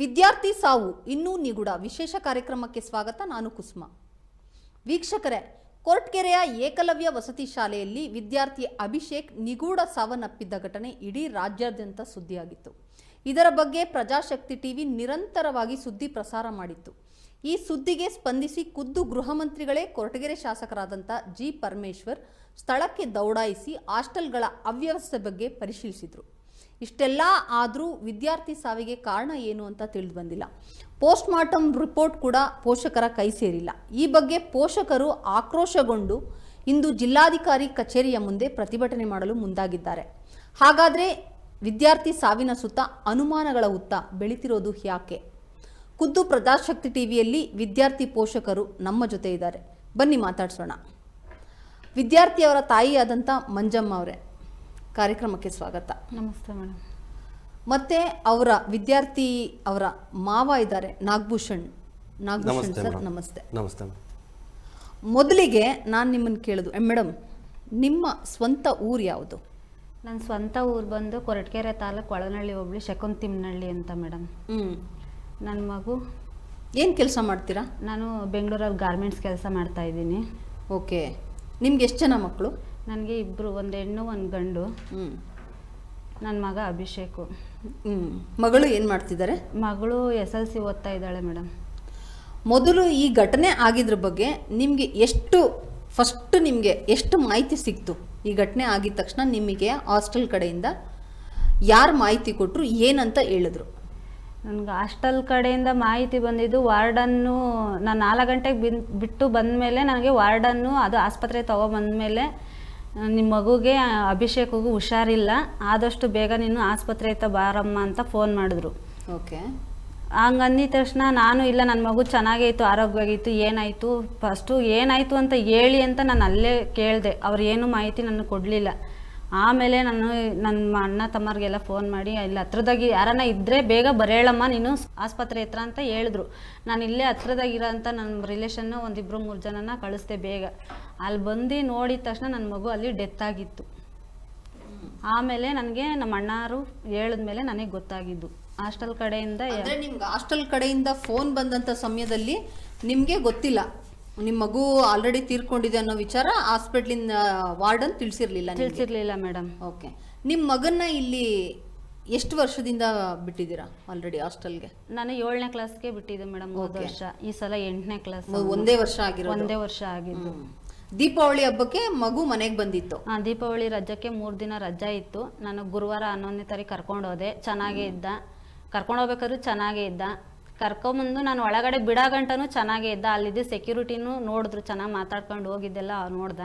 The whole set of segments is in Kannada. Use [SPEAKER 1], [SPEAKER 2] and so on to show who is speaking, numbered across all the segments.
[SPEAKER 1] ವಿದ್ಯಾರ್ಥಿ ಸಾವು ಇನ್ನೂ ನಿಗೂಢ. ವಿಶೇಷ ಕಾರ್ಯಕ್ರಮಕ್ಕೆ ಸ್ವಾಗತ, ನಾನು ಕುಸುಮ. ವೀಕ್ಷಕರೇ, ಕೋರ್ಟ್ಗೆರೆಯ ಏಕಲವ್ಯ ವಸತಿ ಶಾಲೆಯಲ್ಲಿ ವಿದ್ಯಾರ್ಥಿ ಅಭಿಷೇಕ್ ನಿಗೂಢ ಸಾವನ್ನಪ್ಪಿದ್ದ ಘಟನೆ ಇಡೀ ರಾಜ್ಯಾದ್ಯಂತ ಸುದ್ದಿಯಾಗಿತ್ತು. ಇದರ ಬಗ್ಗೆ ಪ್ರಜಾಶಕ್ತಿ ಟಿವಿ ನಿರಂತರವಾಗಿ ಸುದ್ದಿ ಪ್ರಸಾರ ಮಾಡಿತ್ತು. ಈ ಸುದ್ದಿಗೆ ಸ್ಪಂದಿಸಿ ಖುದ್ದು ಗೃಹ ಮಂತ್ರಿಗಳೇ ಕೊರಟಗೆರೆ ಶಾಸಕರಾದಂಥ ಜಿ. ಪರಮೇಶ್ವರ್ ಸ್ಥಳಕ್ಕೆ ದೌಡಾಯಿಸಿ ಹಾಸ್ಟೆಲ್ಗಳ ಅವ್ಯವಸ್ಥೆ ಬಗ್ಗೆ ಪರಿಶೀಲಿಸಿದರು. ಇಷ್ಟೆಲ್ಲ ಆದರೂ ವಿದ್ಯಾರ್ಥಿ ಸಾವಿಗೆ ಕಾರಣ ಏನು ಅಂತ ತಿಳಿದು ಬಂದಿಲ್ಲ. ಪೋಸ್ಟ್ ಮಾರ್ಟಮ್ ರಿಪೋರ್ಟ್ ಕೂಡ ಪೋಷಕರ ಕೈ ಸೇರಿಲ್ಲ. ಈ ಬಗ್ಗೆ ಪೋಷಕರು ಆಕ್ರೋಶಗೊಂಡು ಇಂದು ಜಿಲ್ಲಾಧಿಕಾರಿ ಕಚೇರಿಯ ಮುಂದೆ ಪ್ರತಿಭಟನೆ ಮಾಡಲು ಮುಂದಾಗಿದ್ದಾರೆ. ಹಾಗಾದರೆ ವಿದ್ಯಾರ್ಥಿ ಸಾವಿನ ಸುತ್ತ ಅನುಮಾನಗಳ ಹುತ್ತ ಬೆಳೀತಿರೋದು ಯಾಕೆ? ಖುದ್ದು ಪ್ರಜಾಶಕ್ತಿ ಟಿವಿಯಲ್ಲಿ ವಿದ್ಯಾರ್ಥಿ ಪೋಷಕರು ನಮ್ಮ ಜೊತೆ ಇದ್ದಾರೆ. ಬನ್ನಿ ಮಾತಾಡ್ಸೋಣ. ವಿದ್ಯಾರ್ಥಿಯವರ ತಾಯಿಯಾದಂಥ ಮಂಜಮ್ಮ ಅವರೇ ಕಾರ್ಯಕ್ರಮಕ್ಕೆ ಸ್ವಾಗತ.
[SPEAKER 2] ನಮಸ್ತೆ ಮೇಡಮ್.
[SPEAKER 1] ಮತ್ತೆ ಅವರ ವಿದ್ಯಾರ್ಥಿ ಅವರ ಮಾವ ಇದ್ದಾರೆ ನಾಗಭೂಷಣ್. ನಾಗಭೂಷಣ್ ಸರ್ ನಮಸ್ತೆ.
[SPEAKER 3] ನಮಸ್ತೆ
[SPEAKER 1] ಮೊದಲಿಗೆ ನಾನು ನಿಮ್ಮನ್ನು ಕೇಳಿದು ಮೇಡಮ್ ನಿಮ್ಮ ಸ್ವಂತ ಊರು ಯಾವುದು?
[SPEAKER 2] ನನ್ನ ಸ್ವಂತ ಊರು ಬಂದು ಕೊರಟಗೆರೆ ತಾಲೂಕು ಒಳನಳ್ಳಿ ಹೋಬಳಿ ಶಕುಂತಿಮ್ನಹಳ್ಳಿ ಅಂತ ಮೇಡಮ್.
[SPEAKER 1] ಹ್ಞೂ
[SPEAKER 2] ನನ್ನ ಮಗು
[SPEAKER 1] ಏನು ಕೆಲಸ ಮಾಡ್ತೀರಾ?
[SPEAKER 2] ನಾನು ಬೆಂಗಳೂರಲ್ಲಿ ಗಾರ್ಮೆಂಟ್ಸ್ ಕೆಲಸ ಮಾಡ್ತಾ ಇದ್ದೀನಿ.
[SPEAKER 1] ಓಕೆ. ನಿಮ್ಗೆ ಎಷ್ಟು ಜನ ಮಕ್ಕಳು
[SPEAKER 2] ನನಗೆ ಇಬ್ಬರು ಒಂದು ಹೆಣ್ಣು ಒಂದು ಗಂಡು.
[SPEAKER 1] ಹ್ಞೂ
[SPEAKER 2] ನನ್ನ ಮಗ ಅಭಿಷೇಕು.
[SPEAKER 1] ಹ್ಞೂ ಮಗಳು ಏನು ಮಾಡ್ತಿದ್ದಾರೆ?
[SPEAKER 2] ಮಗಳು ಎಸ್ ಎಲ್ ಸಿ ಓದ್ತಾ ಇದ್ದಾಳೆ ಮೇಡಮ್
[SPEAKER 1] ಮೊದಲು ಈ ಘಟನೆ ಆಗಿದ್ರ ಬಗ್ಗೆ ನಿಮಗೆ ಎಷ್ಟು ಫಸ್ಟ್ ನಿಮಗೆ ಎಷ್ಟು ಮಾಹಿತಿ ಸಿಕ್ತು? ಈ ಘಟನೆ ಆಗಿದ ತಕ್ಷಣ ನಿಮಗೆ ಹಾಸ್ಟೆಲ್ ಕಡೆಯಿಂದ ಯಾರು ಮಾಹಿತಿ ಕೊಟ್ಟರು ಏನಂತ ಹೇಳಿದ್ರು?
[SPEAKER 2] ನನಗೆ ಹಾಸ್ಟೆಲ್ ಕಡೆಯಿಂದ ಮಾಹಿತಿ ಬಂದಿದ್ದು ವಾರ್ಡನ್ನು ನಾನು ನಾಲ್ಕು ಗಂಟೆಗೆ ಬಿನ್ ಬಿಟ್ಟು ಬಂದಮೇಲೆ ನನಗೆ ವಾರ್ಡನ್ನು ಅದು ಆಸ್ಪತ್ರೆ ತೊಗೊಬಂದಮೇಲೆ ನಿಮ್ಮ ಮಗುಗೆ ಅಭಿಷೇಕಗೂ ಹುಷಾರಿಲ್ಲ ಆದಷ್ಟು ಬೇಗ ನೀನು ಆಸ್ಪತ್ರೆ ಹತ್ರ ಬಾರಮ್ಮ ಅಂತ ಫೋನ್ ಮಾಡಿದ್ರು.
[SPEAKER 1] ಓಕೆ.
[SPEAKER 2] ಹಂಗೆ ಅಂದಿದ ತಕ್ಷಣ ನಾನು ಇಲ್ಲ ನನ್ನ ಮಗು ಚೆನ್ನಾಗೈತು ಆರೋಗ್ಯವಾಗಿತ್ತು ಏನಾಯಿತು? ಫಸ್ಟು ಏನಾಯಿತು ಅಂತ ಹೇಳಿ ಅಂತ ನಾನು ಅಲ್ಲೇ ಕೇಳಿದೆ. ಅವ್ರು ಏನು ಮಾಹಿತಿ ನನಗೆ ಕೊಡಲಿಲ್ಲ. ಆಮೇಲೆ ನಾನು ನನ್ನ ಅಣ್ಣ ತಮ್ಮರಿಗೆಲ್ಲ ಫೋನ್ ಮಾಡಿ ಇಲ್ಲಿ ಹತ್ರದಾಗಿ ಯಾರನ್ನ ಇದ್ದರೆ ಬೇಗ ಬರೇಳಮ್ಮ ನೀನು ಆಸ್ಪತ್ರೆ ಹತ್ರ ಅಂತ ಹೇಳಿದ್ರು. ನಾನು ಇಲ್ಲೇ ಹತ್ರದಾಗಿರೋ ಅಂತ ನನ್ನ ರಿಲೇಷನ್ನ ಒಂದಿಬ್ಬರು ಮೂರು ಜನನ ಕಳಿಸ್ದೆ ಬೇಗ. ಅಲ್ಲಿ ಬಂದು ನೋಡಿದ ತಕ್ಷಣ ನನ್ನ ಮಗು ಅಲ್ಲಿ ಡೆತ್ ಆಗಿತ್ತು. ಆಮೇಲೆ ನನಗೆ ನಮ್ಮ ಅಣ್ಣಾರು ಹೇಳಿದ್ಮೇಲೆ ನನಗೆ ಗೊತ್ತಾಗಿದ್ದು. ಹಾಸ್ಟೆಲ್ ಕಡೆಯಿಂದ
[SPEAKER 1] ಅಂದ್ರೆ ನಿಮ್ಗೆ ಹಾಸ್ಟೆಲ್ ಕಡೆಯಿಂದ ಫೋನ್ ಬಂದಂತ ಸಮಯದಲ್ಲಿ ನಿಮ್ಗೆ ಗೊತ್ತಿಲ್ಲ. ನಿಮ್ಮ ಮಗು ಆಲ್ರೆಡಿ ತೀರ್ಕೊಂಡಿದೆ ಅನ್ನೋ ವಿಚಾರ ಹಾಸ್ಪಿಟ್ಲಿನ ವಾರ್ಡನ್ ತಿಳಿಸಿರ್ಲಿಲ್ಲ
[SPEAKER 2] ತಿಳಿಸಿರ್ಲಿಲ್ಲ ಮೇಡಮ್
[SPEAKER 1] ಓಕೆ ನಿಮ್ಮ ಮಗನ್ನ ಇಲ್ಲಿ ಎಷ್ಟು ವರ್ಷದಿಂದ ಬಿಟ್ಟಿದ್ದೀರಾ ಆಲ್ರೆಡಿ ಹಾಸ್ಟೆಲ್ಗೆ
[SPEAKER 2] ನಾನು ಏಳನೇ ಕ್ಲಾಸ್ಗೆ ಬಿಟ್ಟಿದ್ದೆ ಮೇಡಮ್ ಹೋದ ವರ್ಷ. ಈ ಸಲ ಎಂಟನೇ ಕ್ಲಾಸ್
[SPEAKER 1] ಒಂದೇ ವರ್ಷ ಆಗಿರೋ
[SPEAKER 2] ಒಂದೇ ವರ್ಷ ಆಗಿದ್ದು.
[SPEAKER 1] ದೀಪಾವಳಿ ಹಬ್ಬಕ್ಕೆ ಮಗು ಮನೆಗೆ ಬಂದಿತ್ತು.
[SPEAKER 2] ಆ, ದೀಪಾವಳಿ ರಜಕ್ಕೆ ಮೂರು ದಿನ ರಜಾ ಇತ್ತು. ನಾನು ಗುರುವಾರ ಹನ್ನೊಂದನೇ ತಾರೀಕು ಕರ್ಕೊಂಡು ಹೋದೆ. ಚೆನ್ನಾಗೇ ಇದ್ದ. ಕರ್ಕೊಂಡು ಹೋಗ್ಬೇಕಾದ್ರು ಚೆನ್ನಾಗೇ ಇದ್ದ. ಕರ್ಕೊಂಬಂದು ನಾನು ಒಳಗಡೆ ಬಿಡೋ ಗಂಟನೂ ಚೆನ್ನಾಗೇ ಇದ್ದ. ಅಲ್ಲಿದ್ದು ಸೆಕ್ಯೂರಿಟಿನೂ ನೋಡಿದ್ರು ಚೆನ್ನಾಗಿ ಮಾತಾಡ್ಕೊಂಡು ಹೋಗಿದ್ದೆಲ್ಲ ನೋಡ್ದ.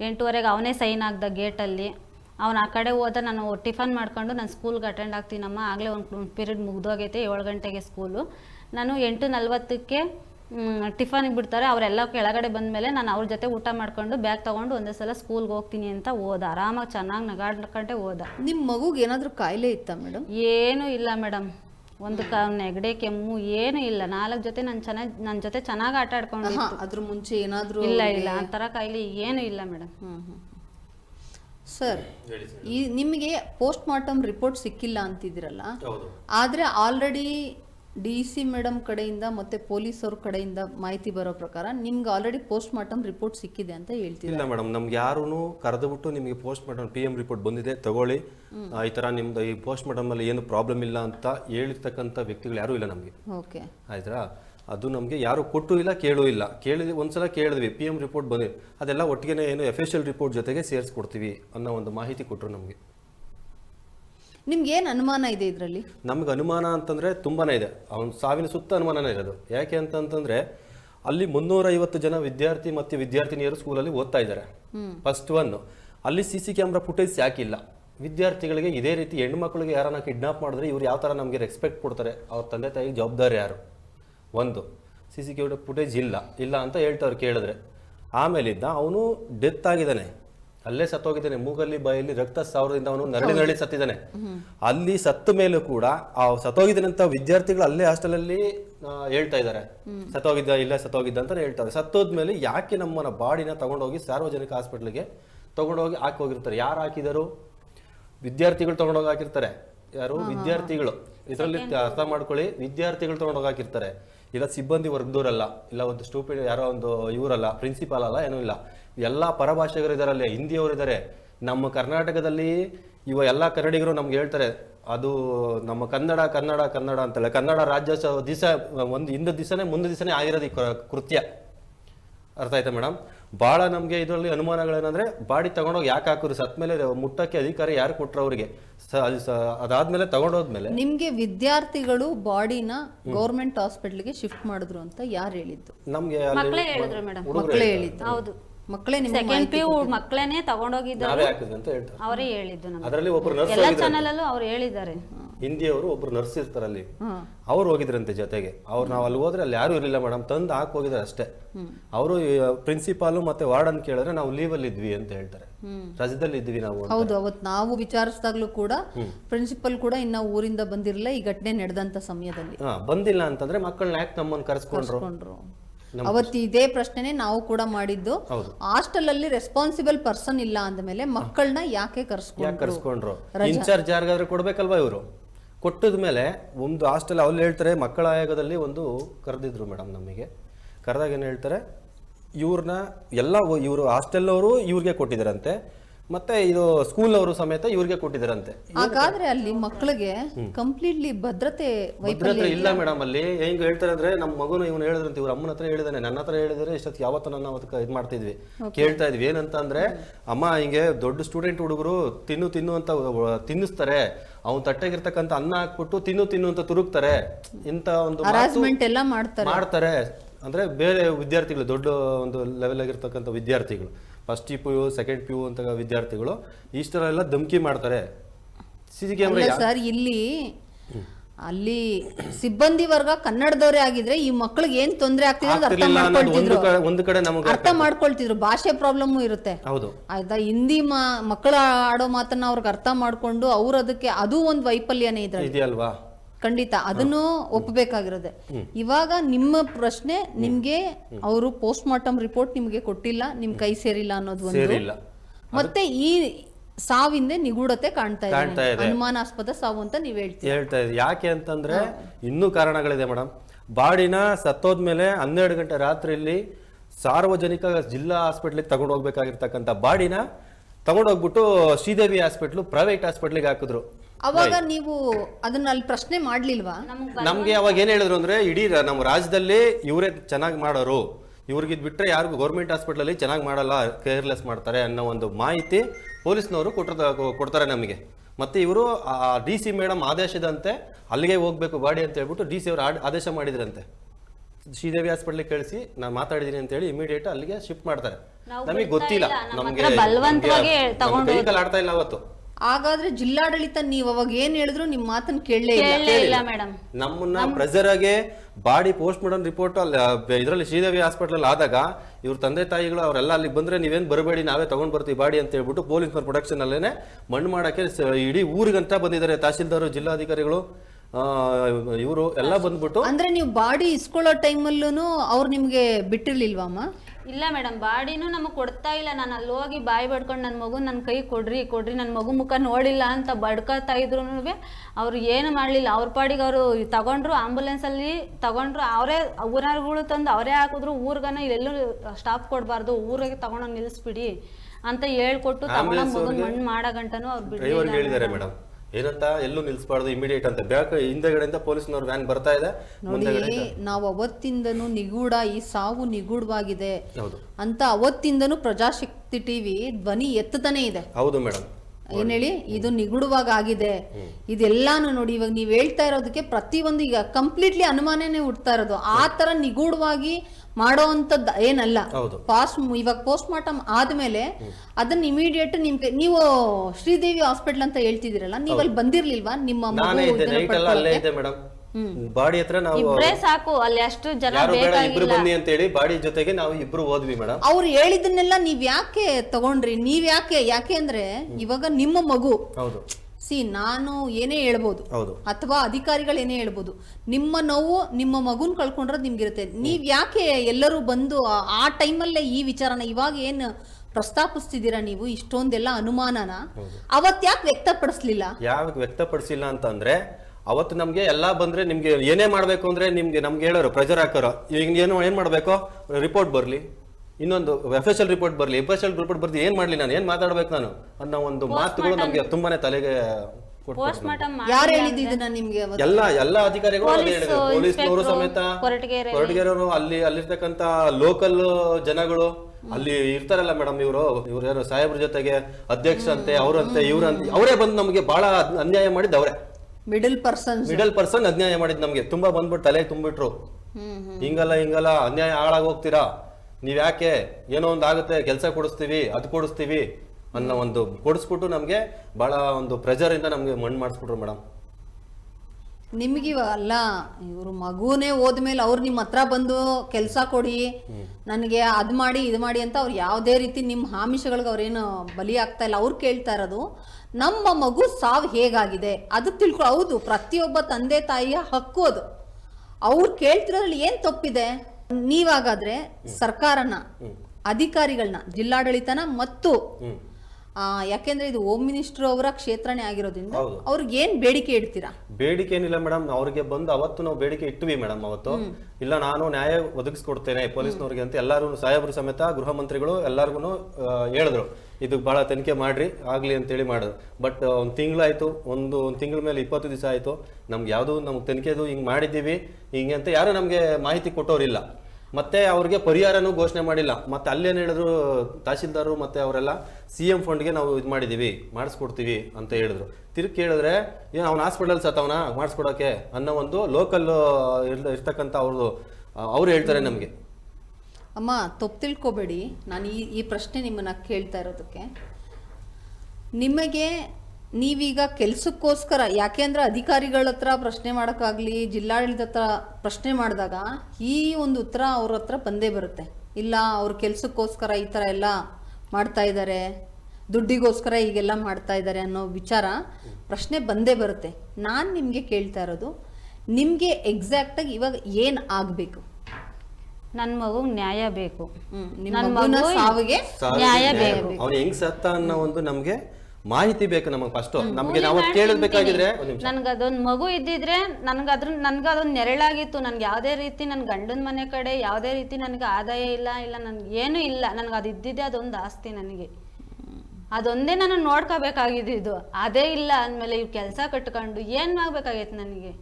[SPEAKER 2] ಎಂಟೂವರೆಗೆ ಅವನೇ ಸೈನ್ ಆಗ್ದ ಗೇಟಲ್ಲಿ ಅವನು ಆ ಕಡೆ ಹೋದ ನಾನು ಟಿಫನ್ ಮಾಡ್ಕೊಂಡು ನಾನು ಸ್ಕೂಲ್ಗೆ ಅಟೆಂಡ್ ಆಗ್ತೀನಮ್ಮ ಆಗಲೇ ಒಂದು ಪೀರಿಯಡ್ ಮುಗ್ದೋಗೈತೆ ಏಳು ಗಂಟೆಗೆ ಸ್ಕೂಲು ನಾನು ಎಂಟು ನಲ್ವತ್ತಕ್ಕೆ ಟಿಫನ್ಗೆ ಬಿಡ್ತಾರೆ. ಅವರೆಲ್ಲ ಕೆಳಗಡೆ ಬಂದಮೇಲೆ ನಾನು ಅವ್ರ ಜೊತೆ ಊಟ ಮಾಡ್ಕೊಂಡು ಬ್ಯಾಗ್ ತಗೊಂಡು ಒಂದೇ ಸಲ ಸ್ಕೂಲ್ಗೆ ಹೋಗ್ತೀನಿ ಅಂತ ಓದ. ಆರಾಮಾಗಿ ಚೆನ್ನಾಗಿ ನಗಾಡ್ಕೊಂಡೆ ಓದ.
[SPEAKER 1] ನಿಮ್ಮ ಮಗುಗೆ ಏನಾದರೂ ಕಾಯಿಲೆ ಇತ್ತಾ ಮೇಡಮ್
[SPEAKER 2] ಏನೂ ಇಲ್ಲ ಮೇಡಮ್ ಒಂದು ಕ ನೆಗಡೆ ಕೆಮ್ಮು ಏನೂ ಇಲ್ಲ. ನಾಲ್ಕು ಜೊತೆ ನಾನು ಚೆನ್ನಾಗಿ ನನ್ನ ಜೊತೆ ಚೆನ್ನಾಗಿ ಆಟ ಆಡ್ಕೊಂಡು
[SPEAKER 1] ಅದ್ರ ಮುಂಚೆ ಏನಾದರೂ
[SPEAKER 2] ಇಲ್ಲ ಇಲ್ಲ. ಆ ಥರ ಕಾಯಿಲೆ ಏನೂ ಇಲ್ಲ ಮೇಡಮ್
[SPEAKER 1] ಸರ್ ಈ ನಿಮಗೆ ಪೋಸ್ಟ್ ಮಾರ್ಟಮ್ ರಿಪೋರ್ಟ್ ಸಿಕ್ಕಿಲ್ಲ ಅಂತಿದ್ದೀರಲ್ಲ
[SPEAKER 3] ಹೌದು.
[SPEAKER 1] ಆದರೆ ಆಲ್ರೆಡಿ ಡಿ ಸಿ ಮೇಡಮ್ ಕಡೆಯಿಂದ ಮತ್ತೆ ಪೊಲೀಸವ್ರ ಕಡೆಯಿಂದ ಮಾಹಿತಿ ಬರೋ ಪ್ರಕಾರ ನಿಮ್ಗೆ ಆಲ್ರೆಡಿ ಪೋಸ್ಟ್ ಮಾರ್ಟಮ್ ರಿಪೋರ್ಟ್ ಸಿಕ್ಕಿದೆ ಅಂತ ಹೇಳ್ತೀವಿ
[SPEAKER 3] ಇಲ್ಲ ಮೇಡಮ್ ನಮ್ಗೆ ಯಾರೂ ಕರೆದುಬಿಟ್ಟು ನಿಮಗೆ post mortem P M report ಬಂದಿದೆ ತಗೊಳ್ಳಿ. ಈ ಥರ ನಿಮ್ದು ಈ ಪೋಸ್ಟ್ ಮಾರ್ಟಮಲ್ಲಿ ಏನು ಪ್ರಾಬ್ಲಮ್ ಇಲ್ಲ ಅಂತ ಹೇಳಿರ್ತಕ್ಕಂಥ ವ್ಯಕ್ತಿಗಳು ಯಾರೂ ಇಲ್ಲ ನಮಗೆ.
[SPEAKER 1] ಓಕೆ.
[SPEAKER 3] ಆಯ್ತಾ? ಅದು ನಮಗೆ ಯಾರು ಕೊಟ್ಟು ಇಲ್ಲ ಕೇಳೂ ಇಲ್ಲ. ಕೇಳಿ ಒಂದ್ಸಲ ಕೇಳಿದ್ವಿ ಪಿ ಎಂ ರಿಪೋರ್ಟ್ ಬಂದಿದೆ. ಅದೆಲ್ಲ ಒಟ್ಟಿಗೆ ಏನು ಎಫಿಷಿಯಲ್ ರಿಪೋರ್ಟ್ ಜೊತೆಗೆ ಸೇರಿಸ್ಕೊಡ್ತೀವಿ ಅನ್ನೋ ಒಂದು ಮಾಹಿತಿ ಕೊಟ್ಟರು ನಮಗೆ.
[SPEAKER 1] ನಿಮ್ಗೆ ಏನು ಅನುಮಾನ ಇದೆ ಇದರಲ್ಲಿ?
[SPEAKER 3] ನಮ್ಗೆ ಅನುಮಾನ ಅಂತಂದ್ರೆ ತುಂಬಾನೇ ಇದೆ. ಅವನ ಸಾವಿನ ಸುತ್ತ ಅನುಮಾನನೇ ಇರೋದು. ಯಾಕೆ ಅಂತಂತಂದ್ರೆ ಅಲ್ಲಿ ಮುನ್ನೂರೈವತ್ತು ಜನ ವಿದ್ಯಾರ್ಥಿ ಮತ್ತು ವಿದ್ಯಾರ್ಥಿನಿಯರು ಸ್ಕೂಲಲ್ಲಿ ಓದ್ತಾ ಇದ್ದಾರೆ. ಫಸ್ಟ್ ಒನ್ ಅಲ್ಲಿ ಸಿ ಸಿ ಕ್ಯಾಮ್ರಾ ಫುಟೇಜ್ ಯಾಕಿಲ್ಲ. ವಿದ್ಯಾರ್ಥಿಗಳಿಗೆ ಇದೇ ರೀತಿ ಹೆಣ್ಮಕ್ಳಿಗೆ ಯಾರನ್ನ ಕಿಡ್ನಾಪ್ ಮಾಡಿದ್ರೆ ಇವ್ರು ಯಾವ ಥರ ನಮಗೆ ರೆಸ್ಪೆಕ್ಟ್ ಕೊಡ್ತಾರೆ? ಅವ್ರ ತಂದೆ ತಾಯಿಗೆ ಜವಾಬ್ದಾರಿ ಯಾರು? ಒಂದು ಸಿ ಸಿ ಕ್ಯಾಮ್ರಾ ಫುಟೇಜ್ ಇಲ್ಲ. ಇಲ್ಲ ಅಂತ ಹೇಳ್ತಾರೆ ಕೇಳಿದ್ರೆ. ಆಮೇಲಿಂದ ಅವನು ಡೆತ್ ಆಗಿದ್ದಾನೆ. ಅಲ್ಲೇ ಸತ್ತೋಗಿದ್ದಾನೆ. ಮೂಗಲ್ಲಿ ಬಾಯಲ್ಲಿ ರಕ್ತ ಸಾವಿರದಿಂದ ಅವನು ನರಳಿ ನರಳಿ ಸತ್ತಿದ್ದಾನೆ. ಅಲ್ಲಿ ಸತ್ತ ಮೇಲೂ ಕೂಡ ಆ ಸತ್ತೋಗಿದ್ದಾನೆ ಅಂತ ವಿದ್ಯಾರ್ಥಿಗಳು ಅಲ್ಲೇ ಹಾಸ್ಟೆಲ್ ಅಲ್ಲಿ ಹೇಳ್ತಾ ಇದ್ದಾರೆ. ಸತ್ತೋಗಿದ್ದ ಇಲ್ಲ ಸತ್ತೋಗಿದ್ದ ಅಂತ ಹೇಳ್ತಾರೆ. ಸತ್ತೋದ್ಮೇಲೆ ಯಾಕೆ ನಮ್ಮನ ಬಾಡಿನ ತಗೊಂಡೋಗಿ ಸಾರ್ವಜನಿಕ ಹಾಸ್ಪಿಟ್ಲಿಗೆ ತಗೊಂಡೋಗಿ ಹಾಕಿ ಹೋಗಿರ್ತಾರೆ? ಯಾರು ಹಾಕಿದರು? ವಿದ್ಯಾರ್ಥಿಗಳು ತಗೊಂಡೋಗಿ ಹಾಕಿರ್ತಾರೆ. ಯಾರು? ವಿದ್ಯಾರ್ಥಿಗಳು. ಇದರಲ್ಲಿ ಅರ್ಥ ಮಾಡ್ಕೊಳ್ಳಿ. ವಿದ್ಯಾರ್ಥಿಗಳು ತಗೊಂಡೋಗಿ ಹಾಕಿರ್ತಾರೆ. ಇಲ್ಲ ಸಿಬ್ಬಂದಿ ವರ್ಗದವರಲ್ಲ. ಇಲ್ಲ ಒಂದು ಸ್ಟೂಪಿಡ್ ಯಾರೋ ಒಂದು ಇವರಲ್ಲ ಪ್ರಿನ್ಸಿಪಾಲ್ ಅಲ್ಲ ಏನೂ ಇಲ್ಲ. ಎಲ್ಲ ಪರಭಾಷೆಗರು ಇದಾರೆ ಅಲ್ಲಿ ಹಿಂದಿಯವರು ಇದ್ದಾರೆ. ನಮ್ಮ ಕರ್ನಾಟಕದಲ್ಲಿ ಇವ ಎಲ್ಲ ಕನ್ನಡಿಗರು ನಮ್ಗೆ ಹೇಳ್ತಾರೆ ಅದು ನಮ್ಮ ಕನ್ನಡ ಕನ್ನಡ ಕನ್ನಡ ಅಂತಲ್ಲ ಕನ್ನಡ ರಾಜ್ಯೋತ್ಸವ ದಿವಸ ಒಂದು ಹಿಂದ ದಿವಸನೇ ಮುಂದೆ ದಿವಸನೇ ಆಗಿರೋದು ಈ ಕೃತ್ಯ. ಅರ್ಥ ಆಯ್ತಾ ಮೇಡಮ್? ಭಾಳ ನಮಗೆ ಇದರಲ್ಲಿ ಅನುಮಾನಗಳೇನಂದ್ರೆ ಬಾಡಿ ತಗೊಂಡೋಗಿ ಯಾಕೆ ಹಾಕಿದ್ರು ಸತ್ ಮೇಲೆ ಮುಟ್ಟಕ್ಕೆ ಅಧಿಕಾರ ಯಾರು ಕೊಟ್ಟರು ಅವರಿಗೆ? ಅದಾದ್ಮೇಲೆ ತಗೊಂಡೋದ್ಮೇಲೆ.
[SPEAKER 1] ನಿಮ್ಗೆ ವಿದ್ಯಾರ್ಥಿಗಳು ಬಾಡಿನ ಗೌರ್ಮೆಂಟ್ ಹಾಸ್ಪಿಟ್ಲ್ಗೆ ಶಿಫ್ಟ್ ಮಾಡಿದ್ರು ಅಂತ ಯಾರು ಹೇಳಿದ್ದು?
[SPEAKER 3] ನಮ್ಗೆ
[SPEAKER 2] ಮಕ್ಕಳೇ ಹೇಳಿದ್ರು ಮೇಡಮ್.
[SPEAKER 1] ಮಕ್ಕಳೇ ಹೇಳಿದ್ದು
[SPEAKER 2] ಹೌದು.
[SPEAKER 1] ಮಕ್ಕಳೇ
[SPEAKER 2] ಸೆಕೆಂಡ್ ಪಿ ಯು ಮಕ್ಕಳೇನೆ ತಗೊಂಡೋಗಿದ್ದು
[SPEAKER 3] ನಾವೇ ಹಾಕಿದ್ವಿ ಅಂತ ಹೇಳ್ತಾರೆ
[SPEAKER 2] ಅವರೇ ಹೇಳಿದ್ದು ನಮ್ಗೆ.
[SPEAKER 3] ಅದರಲ್ಲಿ ಒಬ್ರು ನರ್ಸ್
[SPEAKER 2] ಎಲ್ಲ ಚಾನೆಲ್ ಅಲ್ಲೂ ಅವ್ರು ಹೇಳಿದ್ದಾರೆ.
[SPEAKER 3] ಹಿಂದಿಯವರು ಒಬ್ರು ನರ್ಸ್ ಇರ್ತಾರೆ ಅಲ್ಲಿ. ಅವ್ರು ಹೋಗಿದ್ರಂತೆ ಜೊತೆಗೆ. ಅವ್ರು ನಾವು ಅಲ್ಲಿ ಹೋದ್ರೆ ಅಲ್ಲಿ ಯಾರು ಇರಲಿಲ್ಲ ಮೇಡಮ್ ತಂದು ಹಾಕಿ ಹೋಗಿದ್ರೆ ಅಷ್ಟೇ. ಅವರು ಪ್ರಿನ್ಸಿಪಾಲು ಮತ್ತೆ ವಾರ್ಡನ್ ಕೇಳಿದ್ರೆ ನಾವು ಲೀವಲ್ಲಿ ಇದ್ವಿ ಅಂತ ಹೇಳ್ತಾರೆ. ರಜದಲ್ಲಿ ಇದ್ವಿ ನಾವು ಅಂತ.
[SPEAKER 1] ಹೌದು ಅವತ್ ನಾವು ವಿಚಾರಿಸಿದಾಗ್ಲೂ ಕೂಡ ಪ್ರಿನ್ಸಿಪಲ್ ಕೂಡ ಇನ್ನ ಊರಿಂದ ಬಂದಿರಲಿಲ್ಲ. ಈ ಘಟನೆ ನಡೆದಂತ ಸಮಯದಲ್ಲಿ.
[SPEAKER 3] ಹಾ ಬಂದಿಲ್ಲ ಅಂತಂದ್ರೆ ಮಕ್ಕಳನ್ನ ಯಾಕೆ ನಮ್ಮನ್ನು ಕರೆಸ್ಕೊಂಡ್ರು?
[SPEAKER 1] ಕರ್ಸ್ಕೊಂಡ್ರು. ಅವತ್ತು ಇದೇ ಪ್ರಶ್ನೆನೆ ನಾವು ಕೂಡ ಮಾಡಿದ್ದು. ಹಾಸ್ಟೆಲ್ ಅಲ್ಲಿ ರೆಸ್ಪಾನ್ಸಿಬಲ್ ಪರ್ಸನ್ ಇಲ್ಲ ಅಂದಮೇಲೆ ಮಕ್ಕಳನ್ನ ಯಾಕೆ
[SPEAKER 3] ಯಾಕೆ
[SPEAKER 1] ಕರ್ಸ್ಕೊಂಡ್ರು?
[SPEAKER 3] ಕರ್ಸ್ಕೊಂಡ್ರು ಇನ್ಚಾರ್ಜ್ ಯಾರಿಗಾದ್ರೆ ಕೊಡ್ಬೇಕಲ್ವಾ ಇವರು? ಕೊಟ್ಟದ ಮೇಲೆ ಒಂದು ಹಾಸ್ಟೆಲ್ ಅವ್ರು ಹೇಳ್ತಾರೆ ಮಕ್ಕಳ ಆಯೋಗದಲ್ಲಿ ಒಂದು ಕರೆದಿದ್ರು ಮೇಡಮ್ ನಮಗೆ. ಕರೆದಾಗ ಏನು ಹೇಳ್ತಾರೆ? ಇವ್ರನ್ನ ಎಲ್ಲ ಇವರು ಹಾಸ್ಟೆಲ್ ಅವರು ಇವ್ರಿಗೆ ಕೊಟ್ಟಿದ್ದಾರಂತೆ. ಮತ್ತೆ ಇದು ಸ್ಕೂಲ್ ಅವರು ಸಮೇತ ಇವ್ರಿಗೆ ಕೊಟ್ಟಿದ್ದಾರಂತೆ
[SPEAKER 1] ಹಾಗಾದ್ರೆ ಅಲ್ಲಿ ಮಕ್ಕಳಿಗೆ ಕಂಪ್ಲೀಟ್ಲಿ ಭದ್ರತೆ
[SPEAKER 3] ಭದ್ರತೆ ಇಲ್ಲ ಮೇಡಮ್ ಅಲ್ಲಿ. ಹೆಂಗ್ ಹೇಳ್ತಾರೆ ಅಂದ್ರೆ ನಮ್ಮ ಮಗುನ ಇವನು ಹೇಳಿದ್ರಂತೆ ಇವ್ರ ಅಮ್ಮನ ಹತ್ರ ಹೇಳಿದಾನೆ ನನ್ನ ಹತ್ರ ಹೇಳಿದ್ರೆ ಇಷ್ಟೊತ್ತು ಯಾವತ್ತು ನನ್ನ ಅವತ್ತು ಇದು ಮಾಡ್ತಿದ್ವಿ. ಕೇಳ್ತಾ ಇದ್ವಿ. ಏನಂತ ಅಂದ್ರೆ ಅಮ್ಮ ಹಿಂಗೆ ದೊಡ್ಡ ಸ್ಟೂಡೆಂಟ್ ಹುಡುಗರು ತಿನ್ನು ತಿನ್ನು ಅಂತ ತಿನ್ನಿಸ್ತಾರೆ. ಅವ್ನ ತಟ್ಟೆಗಿರ್ತಕ್ಕಂಥ ಅನ್ನ ಹಾಕ್ಬಿಟ್ಟು ತಿನ್ನು ತಿನ್ನು ಅಂತ ತುರುಕ್ತಾರೆ. ಇಂತ ಒಂದು
[SPEAKER 1] ಮಾಡ್ತಾರೆ.
[SPEAKER 3] ಮಾಡ್ತಾರೆ. ಅಂದ್ರೆ ಬೇರೆ ವಿದ್ಯಾರ್ಥಿಗಳು ದೊಡ್ಡ ಒಂದು ಲೆವೆಲ್ ಆಗಿರ್ತಕ್ಕಂಥ ವಿದ್ಯಾರ್ಥಿಗಳು. First P U second P U ಅಂತ ವಿದ್ಯಾರ್ಥಿಗಳು ಇಷ್ಟರೆಲ್ಲ ಧಮಕಿ ಮಾಡ್ತಾರೆ. ಸಿ ಸಿ ಕ್ಯಾಮ್ರಾ
[SPEAKER 1] ಸರ್ ಇಲ್ಲಿ ಅಲ್ಲಿ ಸಿಬ್ಬಂದಿ ವರ್ಗ ಕನ್ನಡದವರೇ ಆಗಿದ್ರೆ ಈ ಮಕ್ಕಳಿಗೆ ಏನ್ ತೊಂದರೆ ಆಗ್ತಿದೆ ಅರ್ಥ
[SPEAKER 3] ಆಗ್ತಿರ್ಲಿಲ್ಲ ಅನ್ನೋದು ಒಂದು
[SPEAKER 1] ಮಾಡ್ಕೊಳ್ತಿದ್ರು.
[SPEAKER 3] ಕಡೆ ಒಂದು ಕಡೆ ನಮಗೆ
[SPEAKER 1] ಅರ್ಥ ಮಾಡ್ಕೊಳ್ತಿದ್ರು. ಭಾಷೆ ಪ್ರಾಬ್ಲಮ್ ಇರುತ್ತೆ.
[SPEAKER 3] ಹೌದು.
[SPEAKER 1] ಆಯ್ತಾ? ಹಿಂದಿ ಮಾ ಮಕ್ಕಳು ಆಡೋ ಮಾತನ್ನ ಅವ್ರಿಗೆ ಅರ್ಥ ಮಾಡ್ಕೊಂಡು ಅವ್ರ ಅದಕ್ಕೆ ಅದು ಒಂದು ವೈಫಲ್ಯನೇ ಇದ್ರಲ್ಲಿ.
[SPEAKER 3] ಇದೆಯಲ್ವಾ?
[SPEAKER 1] ಖಂಡಿತ. ಅದನ್ನು ಒಪ್ಪಬೇಕಾಗಿರೋದೆ ಇವಾಗ ನಿಮ್ಮ ಪ್ರಶ್ನೆ ನಿಮ್ಗೆ ಅವರು ಪೋಸ್ಟ್ ಮಾರ್ಟಮ್ ರಿಪೋರ್ಟ್ ನಿಮ್ಗೆ ಕೊಟ್ಟಿಲ್ಲ ನಿಮ್ ಕೈ ಸೇರಿಲ್ಲ ಅನ್ನೋದು ಒಂದು. ಮತ್ತೆ ಈ ಸಾವಿಂದ ನಿಗೂಢತೆ ಕಾಣ್ತಾ ಇದೆ. ಅನುಮಾನಾಸ್ಪದ ಸಾವು ಅಂತ ನೀವ್ ಹೇಳ್ತೀವಿ
[SPEAKER 3] ಹೇಳ್ತಾ ಇದ್ದೀವಿ ಯಾಕೆ ಅಂತಂದ್ರೆ ಇನ್ನೂ ಕಾರಣಗಳಿದೆ ಮೇಡಮ್ ಬಾಡಿನ ಸತ್ತೋದ್ಮೇಲೆ ಹನ್ನೆರಡು ಗಂಟೆ ರಾತ್ರಿಯಲ್ಲಿ ಸಾರ್ವಜನಿಕ ಜಿಲ್ಲಾ ಹಾಸ್ಪಿಟ್ಲಿಗೆ ತಗೊಂಡು ಹೋಗ್ಬೇಕಾಗಿರ್ತಕ್ಕಂಥ ಬಾಡಿನ ತಗೊಂಡೋಗ್ಬಿಟ್ಟು ಶ್ರೀದೇವಿ ಹಾಸ್ಪಿಟ್ಲು ಪ್ರೈವೇಟ್ ಹಾಸ್ಪಿಟ್ಲಿಗೆ ಹಾಕಿದ್ರು.
[SPEAKER 1] ಅವಾಗ ನೀವು ಅದನ್ನ ಅಲ್ಲಿ ಪ್ರಶ್ನೆ ಮಾಡ್ಲಿಲ್ವಾ?
[SPEAKER 3] ನಮ್ಗೆ ಅವಾಗ ಏನ್ ಹೇಳಿದ್ರು ಅಂದ್ರೆ ಇಡೀ ನಮ್ಮ ರಾಜ್ಯದಲ್ಲಿ ಇವರೇ ಚೆನ್ನಾಗಿ ಮಾಡೋರು. ಇವ್ರಿಗಿದ್ ಬಿಟ್ರೆ ಯಾರಿಗೂ ಗೌರ್ಮೆಂಟ್ ಹಾಸ್ಪಿಟಲಲ್ಲಿ ಚೆನ್ನಾಗಿ ಮಾಡಲ್ಲ ಕೇರ್ಲೆಸ್ ಮಾಡ್ತಾರೆ ಅನ್ನೋ ಒಂದು ಮಾಹಿತಿ ಪೊಲೀಸ್ನವರು ಕೊಟ್ಟಿರ್ತ ಕೊಡ್ತಾರೆ ನಮಗೆ. ಮತ್ತೆ ಇವರು ಡಿ ಸಿ ಮೇಡಮ್ ಆದೇಶದಂತೆ ಅಲ್ಲಿಗೆ ಹೋಗ್ಬೇಕು ಬಾಡಿ ಅಂತ ಹೇಳ್ಬಿಟ್ಟು ಡಿ ಸಿ ಅವರು ಆದೇಶ ಮಾಡಿದ್ರಂತೆ. ಶ್ರೀದೇವಿ ಹಾಸ್ಪಿಟ್ಲಿಗೆ ಕಳಿಸಿ ನಾನು ಮಾತಾಡಿದೀನಿ ಅಂತ ಹೇಳಿ ಇಮಿಡಿಯೇಟ್ ಅಲ್ಲಿಗೆ ಶಿಫ್ಟ್ ಮಾಡ್ತಾರೆ. ನಮಗೆ ಗೊತ್ತಿಲ್ಲ ನಮಗೆ ಆಡ್ತಾ ಇಲ್ಲ ಅವತ್ತು.
[SPEAKER 1] ಹಾಗಾದ್ರೆ ಜಿಲ್ಲಾಡಳಿತ ನೀವು ಅವಾಗ ಏನ್ ಹೇಳಿದ್ರು ನಿಮ್ ಮಾತನ್ನ ಕೇಳಲೇ ಇಲ್ಲ.
[SPEAKER 2] ಕೇಳಲೇ ಇಲ್ಲ ಮೇಡಮ್
[SPEAKER 3] ನಮ್ಮನ್ನ ಪ್ರೆಸರ್ ಆಗಿ ಬಾಡಿ ಪೋಸ್ಟ್ ಮಾಡೋನ್ ರಿಪೋರ್ಟ್ ಅಲ್ಲಿ ಇದರಲ್ಲಿ ಶ್ರೀದೇವಿ ಹಾಸ್ಪಿಟಲ್ ಆದಾಗ ಇವ್ರ ತಂದೆ ತಾಯಿಗಳು ಅವರೆಲ್ಲ ಅಲ್ಲಿ ಬಂದ್ರೆ ನೀವೇನ್ ಬರಬೇಡಿ ನಾವೇ ತಗೊಂಡ್ ಬರ್ತೀವಿ ಬಾಡಿ ಅಂತ ಹೇಳ್ಬಿಟ್ಟು ಪೊಲೀಸ್ ಪ್ರೊಡಕ್ಷನ್ ಅಲ್ಲೇನೆ ಮಣ್ಣು ಮಾಡಕ್ಕೆ ಇಡೀ ಊರಿಗಂತ ಬಂದಿದ್ದಾರೆ. ತಹಸೀಲ್ದಾರ್ ಜಿಲ್ಲಾಧಿಕಾರಿಗಳು ಇವರು ಎಲ್ಲ ಬಂದ್ಬಿಟ್ಟು
[SPEAKER 1] ಅಂದ್ರೆ ನೀವು ಬಾಡಿ ಇಸ್ಕೊಳ್ಳೋ ಟೈಮಲ್ಲೂ ಅವ್ರು ನಿಮ್ಗೆ ಬಿಟ್ಟಿರ್ಲಿಲ್ವಮ್ಮ
[SPEAKER 2] ಇಲ್ಲ ಮೇಡಮ್ ಬಾಡಿನೂ ನಮಗೆ ಕೊಡ್ತಾ ಇಲ್ಲ. ನಾನು ಅಲ್ಲಿ ಹೋಗಿ ಬಾಯಿ ಬಡ್ಕೊಂಡು ನನ್ನ ಮಗು ನನ್ನ ಕೈ ಕೊಡ್ರಿ ಕೊಡ್ರಿ ನನ್ನ ಮಗು ಮುಖ ನೋಡಿಲ್ಲ ಅಂತ ಬಡ್ಕೋತಾ ಇದ್ರು ಅವ್ರು ಏನು ಮಾಡಲಿಲ್ಲ. ಅವ್ರ ಪಾಡಿಗೆ ಅವರು ತಗೊಂಡ್ರು ಆಂಬುಲೆನ್ಸಲ್ಲಿ ತಗೊಂಡ್ರು ಅವರೇ ಊರಾರ್ಗಳು ತಂದು ಅವರೇ ಹಾಕಿದ್ರು. ಊರ್ಗನ ಇಲ್ಲೆಲ್ಲೂ ಸ್ಟಾಪ್ ಕೊಡಬಾರ್ದು. ಊರಿಗೆ ತಗೊಂಡೋಗಿ ನಿಲ್ಲಿಸ್ಬಿಡಿ ಅಂತ ಹೇಳ್ಕೊಟ್ಟು ತಗೊಂಡೋಗಿ ಮಗು ಮಣ್ಣು ಮಾಡೋ ಗಂಟನೂ ಅವ್ರು
[SPEAKER 3] ಹೇಳಿದ್ದಾರೆ ಮೇಡಮ್. ಏನಂತ? ಎಲ್ಲೂ ನಿಲ್ಸ್ಬಾರ್ದು ಇಮಿಡಿಯೇಟ್ ಅಂತ. ಬ್ಯಾಕ್ ಹಿಂದೆಗಡೆಯಿಂದ ಪೊಲೀಸ್ನವ್ರ ವ್ಯಾನ್ ಬರ್ತಾ ಇದೆ.
[SPEAKER 1] ನೋಡಿ ನಾವು ಅವತ್ತಿಂದನೂ ನಿಗೂಢ ಈ ಸಾವು ನಿಗೂಢವಾಗಿದೆ ಅಂತ ಅವತ್ತಿಂದನೂ ಪ್ರಜಾಶಕ್ತಿ ಟಿವಿ ಧ್ವನಿ ಎತ್ತತಾನೆ ಇದೆ.
[SPEAKER 3] ಹೌದು ಮೇಡಮ್.
[SPEAKER 1] ಏನ್ ಹೇಳಿ? ಇದು ನಿಗೂಢವಾಗಿ ಆಗಿದೆ. ಇದೆಲ್ಲಾನು ನೋಡಿ ಇವಾಗ ನೀವ್ ಹೇಳ್ತಾ ಇರೋದಕ್ಕೆ ಪ್ರತಿಯೊಂದು ಈಗ ಕಂಪ್ಲೀಟ್ಲಿ ಅನುಮಾನನೇ ಹುಡ್ತಾ ಇರೋದು. ಆ ತರ ನಿಗೂಢವಾಗಿ ಮಾಡೋ ಅಂತದ್ ಏನಲ್ಲ.
[SPEAKER 3] ಹೌದು.
[SPEAKER 1] ಪಾಸ್ಟ್ ಇವಾಗ ಪೋಸ್ಟ್ ಮಾರ್ಟಮ್ ಆದ್ಮೇಲೆ ಅದನ್ನ ಇಮಿಡಿಯೇಟ್ ನಿಮ್ಗೆ ನೀವು ಶ್ರೀದೇವಿ ಹಾಸ್ಪಿಟಲ್ ಅಂತ ಹೇಳ್ತಿದಿರಲ್ಲ ನೀವ್ ಅಲ್ಲಿ ಬಂದಿರ್ಲಿಲ್ವಾ? ನಿಮ್ಮ
[SPEAKER 3] ಬಾಡಿ ಹತ್ರ ನಾವು
[SPEAKER 2] ಇಬ್ರೇ ಸಾಕು ಅಲ್ಲಿ ಅಷ್ಟು ಜನ
[SPEAKER 3] ಇಬ್ರು ಬನ್ನಿ ಅಂತ ಹೇಳಿ ಬಾಡಿ ಜೊತೆಗೆ ನಾವು ಇಬ್ರು ಹೋದ್ವಿ ಮೇಡಮ್
[SPEAKER 1] ಅವ್ರು ಹೇಳಿದನ್ನೆಲ್ಲ ನೀವ್ ಯಾಕೆ ತಗೊಂಡ್ರಿ? ನೀವ್ ಯಾಕೆ ಯಾಕೆ ಅಂದ್ರೆ ಇವಾಗ ನಿಮ್ಮ ಮಗು
[SPEAKER 3] ಹೌದು.
[SPEAKER 1] ಸಿ ನಾನು ಏನೇ ಹೇಳ್ಬೋದು
[SPEAKER 3] ಹೌದು.
[SPEAKER 1] ಅಥವಾ ಅಧಿಕಾರಿಗಳು ಏನೇ ಹೇಳ್ಬೋದು ನಿಮ್ಮ ನೋವು ನಿಮ್ಮ ಮಗುನ್ ಕಳ್ಕೊಂಡ್ರದ್ ನಿಮ್ಗಿರುತ್ತೆ. ನೀವ್ ಯಾಕೆ ಎಲ್ಲರೂ ಬಂದು ಆ- ಆ ಟೈಮಲ್ಲೇ ಈ ವಿಚಾರನ ಇವಾಗ ಏನು ಪ್ರಸ್ತಾಪಿಸ್ತಿದ್ದೀರಾ ನೀವು? ಇಷ್ಟೊಂದೆಲ್ಲ ಅನುಮಾನನ? ಅವತ್ ಯಾಕೆ ವ್ಯಕ್ತಪಡಿಸ್ಲಿಲ್ಲ?
[SPEAKER 3] ಯಾವಾಗ ವ್ಯಕ್ತಪಡಿಸಿಲ್ಲ ಅಂತಂದ್ರೆ ಅವತ್ತು ನಮ್ಗೆ ಎಲ್ಲಾ ಬಂದ್ರೆ ನಿಮ್ಗೆ ಏನೇ ಮಾಡ್ಬೇಕು ಅಂದ್ರೆ ನಿಮ್ಗೆ ನಮ್ಗೆ ಹೇಳೋರು ಪ್ರೆಜರ್ ಹಾಕೋರು. ಈಗ ಏನು ಏನ್ ಮಾಡ್ಬೇಕು? ರಿಪೋರ್ಟ್ ಬರ್ಲಿ. ಇನ್ನೊಂದು ಅಫಿಷಿಯಲ್ ರಿಪೋರ್ಟ್ ಬರ್ಲಿ ಅಫಿಷಿಯಲ್ ರಿಪೋರ್ಟ್ ಬರ್ದು ಏನ್ ಮಾಡ್ಲಿ ನಾನು? ಏನ್ ಮಾತಾಡ್ಬೇಕು ನಾನು? ಅನ್ನೋ ಒಂದು ಮಾತುಗಳು ನಮ್ಗೆ ತುಂಬಾನೇ ತಲೆಗೆ
[SPEAKER 2] ಪೋಸ್ಟ್ ಮಾರ್ಟಮ್
[SPEAKER 1] ಯಾರು ಹೇಳಿದ್ದು ಇದನ್ನ ನಿಮ್ಗೆ ಅವತ್ತು?
[SPEAKER 3] ಎಲ್ಲ ಎಲ್ಲ ಅಧಿಕಾರಿಗಳು ಅದೇ ಹೇಳಿದ್ರು. ಪೊಲೀಸ್ನವರು ಸಮೇತ
[SPEAKER 2] ಕೊರಟಗೆರೆ.
[SPEAKER 3] ಕೊರಟಗೆರೆಯವರು ಅಲ್ಲಿ ಅಲ್ಲಿರ್ತಕ್ಕಂತ ಲೋಕಲ್ ಜನಗಳು ಅಲ್ಲಿ ಇರ್ತಾರಲ್ಲ ಮೇಡಮ್ ಇವರು. ಇವ್ರ ಯಾರು ಸಾಹೇಬ್ರ ಜೊತೆಗೆ ಅಧ್ಯಕ್ಷ ಅಂತೆ ಅವ್ರಂತೆ ಇವ್ರಂತೆ ಅವರೇ ಬಂದು ನಮಗೆ ಬಹಳ ಅನ್ಯಾಯ ಮಾಡಿದ್ ಅವರೇ.
[SPEAKER 1] ಮಿಡಲ್ ಪರ್ಸನ್
[SPEAKER 3] ಮಿಡಲ್ ಪರ್ಸನ್ ಅನ್ಯಾಯ ಮಾಡಿದ್ ನಮ್ಗೆ. ತುಂಬಾ ಬಂದ್ಬಿಟ್ಟು ತಲೆ ತುಂಬಿಟ್ರು.
[SPEAKER 1] ಹ್ಮ್.
[SPEAKER 3] ಹಿಂಗಲ್ಲ ಹಿಂಗಲ್ಲ ಅನ್ಯಾಯ ಹಾಳಾಗ್ ಹೋಗ್ತೀರಾ? ನೀವ್ ಯಾಕೆ ಏನೋ ಒಂದು ಆಗುತ್ತೆ ಕೆಲಸ ಕೊಡಿಸ್ತೀವಿ ಅದು ಕೊಡಿಸ್ತೀವಿ ಅನ್ನೋ ಒಂದು ಕೊಡಿಸ್ಬಿಟ್ಟು ನಮಗೆ ಬಹಳ ಒಂದು ಪ್ರೆಜರ್ ಇಂದ ನಮ್ಗೆ ಮಣ್ಣು ಮಾಡಿಸ್ಬಿಟ್ರು ಮೇಡಮ್
[SPEAKER 1] ನಿಮ್ಗೆ ಅಲ್ಲ ಇವರು ಮಗುನೇ ಹೋದ್ಮೇಲೆ ಅವ್ರು ನಿಮ್ಮ ಹತ್ರ ಬಂದು ಕೆಲಸ ಕೊಡಿ ನನಗೆ ಅದು ಮಾಡಿ ಇದು ಮಾಡಿ ಅಂತ ಅವ್ರು ಯಾವುದೇ ರೀತಿ ನಿಮ್ಮ ಆಮಿಷಗಳಿಗೆ ಅವ್ರೇನು ಬಲಿ ಆಗ್ತಾ ಇಲ್ಲ. ಅವ್ರು ಕೇಳ್ತಾ ಇರೋದು ನಮ್ಮ ಮಗು ಸಾವು ಹೇಗಾಗಿದೆ? ಅದು ತಿಳ್ಕೊ ಹೌದು ಪ್ರತಿಯೊಬ್ಬ ತಂದೆ ತಾಯಿಯ ಹಕ್ಕು ಅದು. ಅವ್ರು ಕೇಳ್ತಿರೋದ್ರಲ್ಲಿ ಏನು ತಪ್ಪಿದೆ? ನೀವಾಗಾದ್ರೆ ಸರ್ಕಾರನ ಅಧಿಕಾರಿಗಳನ್ನ ಜಿಲ್ಲಾಡಳಿತನ ಮತ್ತು ಆ, ಯಾಕೆಂದ್ರೆ ಇದು ಹೋಮ್ ಮಿನಿಸ್ಟರ್ ಅವರ ಕ್ಷೇತ್ರನೇ ಆಗಿರೋದ್ರಿಂದ. ಅವ್ರಿಗೆ ಏನ್ ಬೇಡಿಕೆ ಇಡ್ತೀರಾ?
[SPEAKER 3] ಬೇಡಿಕೆ ಏನಿಲ್ಲ ಮೇಡಮ್. ಅವ್ರಿಗೆ ಬಂದು ಅವತ್ತು ನಾವು ಬೇಡಿಕೆ ಇಟ್ಟಿವಿ ಮೇಡಮ್ ಅವತ್ತು. ಇಲ್ಲ ನಾನು ನ್ಯಾಯ ಒದಗಿಸ್ಕೊಡ್ತೇನೆ ಪೊಲೀಸ್ನವ್ರಿಗೆ ಅಂತ ಎಲ್ಲರೂ ಸಾಹೇಬರು ಸಮೇತ ಗೃಹ ಮಂತ್ರಿಗಳು ಎಲ್ಲಾರ್ಗು ಹೇಳಿದ್ರು. ಇದು ಬಹಳ ತನಿಖೆ ಮಾಡ್ರಿ ಆಗ್ಲಿ ಅಂತೇಳಿ ಮಾಡಿದ್ರು. ಬಟ್ ಒಂದು ತಿಂಗಳಾಯ್ತು ಒಂದು ಒಂದು ತಿಂಗಳ ಮೇಲೆ ಇಪ್ಪತ್ತು ದಿವಸ ಆಯ್ತು. ನಮ್ಗೆ ಯಾವುದು ನಮ್ಗೆ ತನಿಖೆದು ಹಿಂಗ್ ಮಾಡಿದ್ದೀವಿ. ಹಿಂಗೆ ಅಂತ ಯಾರು ನಮ್ಗೆ ಮಾಹಿತಿ ಕೊಟ್ಟೋರಿಲ್ಲ. ಮತ್ತೆ ಅವ್ರಿಗೆ ಪರಿಹಾರನೂ ಘೋಷಣೆ ಮಾಡಿಲ್ಲ. ಮತ್ತೆ ಅಲ್ಲೇನು ಹೇಳಿದ್ರು ತಹಶೀಲ್ದಾರು ಮತ್ತೆ ಅವರೆಲ್ಲ, ಸಿ ಎಂ ಫಂಡ್ಗೆ ನಾವು ಇದು ಮಾಡಿದ್ದೀವಿ ಮಾಡಿಸ್ಕೊಡ್ತೀವಿ ಅಂತ ಹೇಳಿದ್ರು. ತಿರುಗಿ ಕೇಳಿದ್ರೆ ಏನು ಅವ್ನ ಹಾಸ್ಪಿಟಲ್ ಸತ್ತವನ ಮಾಡಿಸ್ಕೊಡೋಕೆ ಅನ್ನೋ ಒಂದು ಲೋಕಲ್ ಇರ್ತಕ್ಕಂಥ ಅವ್ರದ್ದು ಅವ್ರು ಹೇಳ್ತಾರೆ ನಮಗೆ.
[SPEAKER 1] ಅಮ್ಮ, ತಪ್ಪು ತಿಳ್ಕೊಬೇಡಿ. ನಾನು ಈ ಈ ಪ್ರಶ್ನೆ ನಿಮ್ಮನ್ನ ಕೇಳ್ತಾ ಇರೋದಕ್ಕೆ. ನಿಮಗೆ ನೀವೀಗ ಕೆಲಸಕ್ಕೋಸ್ಕರ ಯಾಕೆಂದ್ರೆ ಅಧಿಕಾರಿಗಳ ಹತ್ರ ಪ್ರಶ್ನೆ ಮಾಡೋಕ್ಕಾಗಲಿ ಜಿಲ್ಲಾಡಳಿತ ಹತ್ರ ಪ್ರಶ್ನೆ ಮಾಡಿದಾಗ ಈ ಒಂದು ಉತ್ತರ ಅವ್ರ ಹತ್ರ ಬಂದೇ ಬರುತ್ತೆ. ಇಲ್ಲ ಅವ್ರ ಕೆಲಸಕ್ಕೋಸ್ಕರ ಈ ಥರ ಎಲ್ಲ ಮಾಡ್ತಾ ಇದ್ದಾರೆ ದುಡ್ಡಿಗೋಸ್ಕರ ಹೀಗೆಲ್ಲ ಮಾಡ್ತಾ ಇದ್ದಾರೆ ಅನ್ನೋ ವಿಚಾರ ಪ್ರಶ್ನೆ ಬಂದೇ ಬರುತ್ತೆ. ನಾನು ನಿಮಗೆ ಕೇಳ್ತಾ ಇರೋದು ನಿಮಗೆ ಎಕ್ಸಾಕ್ಟಾಗಿ ಇವಾಗ ಏನು ಆಗಬೇಕು?
[SPEAKER 2] ನನ್ನ ಮಗು ನ್ಯಾಯ ಬೇಕು.
[SPEAKER 1] ನಿಮ್ಮ
[SPEAKER 2] ಮಗು
[SPEAKER 1] ಸಾವಿಗೆ
[SPEAKER 2] ನ್ಯಾಯ ಬೇಕು.
[SPEAKER 3] ಅವ್ರು ಹೆಂಗ್ ಸತ್ತ ಅನ್ನೋ ಒಂದು ನಮ್ಗೆ ಮಾಹಿತಿ ಬೇಕು ನಮಗೆ ಫಸ್ಟ್ ನಮಗೆ ನಾವು ಕೇಳಬೇಕಾಗಿದ್ರೆ
[SPEAKER 2] ನನ್ಗೆ ಅದೊಂದು ಮಗು ಇದ್ದಿದ್ರೆ ನನ್ಗೆ ಅದ್ರ ನನ್ಗೆ ಅದೊಂದು ನೆರಳಾಗಿತ್ತು. ನನ್ಗೆ ಯಾವುದೇ ರೀತಿ ನನ್ನ ಗಂಡನ ಮನೆ ಕಡೆ ಯಾವುದೇ ರೀತಿ ನನಗೆ ಆದಾಯ ಇಲ್ಲ ಇಲ್ಲ ನನ್ಗೆ ಏನು ಇಲ್ಲ. ನನಗೆ ಅದು ಇದ್ದಿದ್ದೆ ಅದೊಂದು ಆಸ್ತಿ ನನಗೆ. ಅದೊಂದೇ ನಾನು ನೋಡ್ಕೋಬೇಕಾಗಿದ್ದು ಅದೇ ಇಲ್ಲ ಅಂದಮೇಲೆ ಇವ್ ಕೆಲಸ ಕಟ್ಕೊಂಡು ಏನು ಆಗ್ಬೇಕಾಗೈತೆ ನನಗೆ?